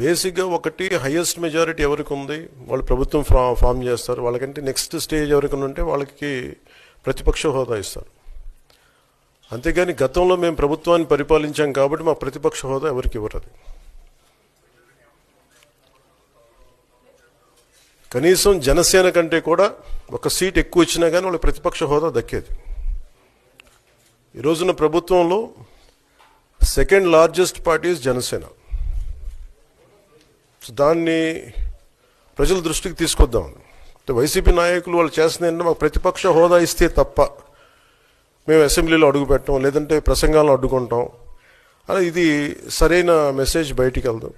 బేసిక్గా ఒకటి highest majority ఎవరికి ఉంది? వాళ్ళు ప్రభుత్వం ఫా ఫామ్ చేస్తారు. వాళ్ళకంటే నెక్స్ట్ స్టేజ్ ఎవరికి ఉంటే వాళ్ళకి ప్రతిపక్ష హోదా ఇస్తారు. అంతేగాని గతంలో మేము ప్రభుత్వాన్ని పరిపాలించాం కాబట్టి మా ప్రతిపక్ష హోదా ఎవరికి ఇవ్వరు కనీసం జనసేన కంటే కూడా ఒక సీట్ ఎక్కువ ఇచ్చినా కానీ వాళ్ళకి ప్రతిపక్ష హోదా దక్కేది. ఈరోజున ప్రభుత్వంలో second largest parties Janasena. So దాన్ని ప్రజల దృష్టికి తీసుకొద్దాం. అంటే వైసీపీ నాయకులు వాళ్ళు చేస్తుంది ఏంటంటే మాకు ప్రతిపక్ష హోదా ఇస్తే తప్ప మేము అసెంబ్లీలో అడుగుపెట్టం లేదంటే ప్రసంగాలను అడ్డుకుంటాం. అలా ఇది సరైన మెసేజ్ బయటికి వెళ్దాం.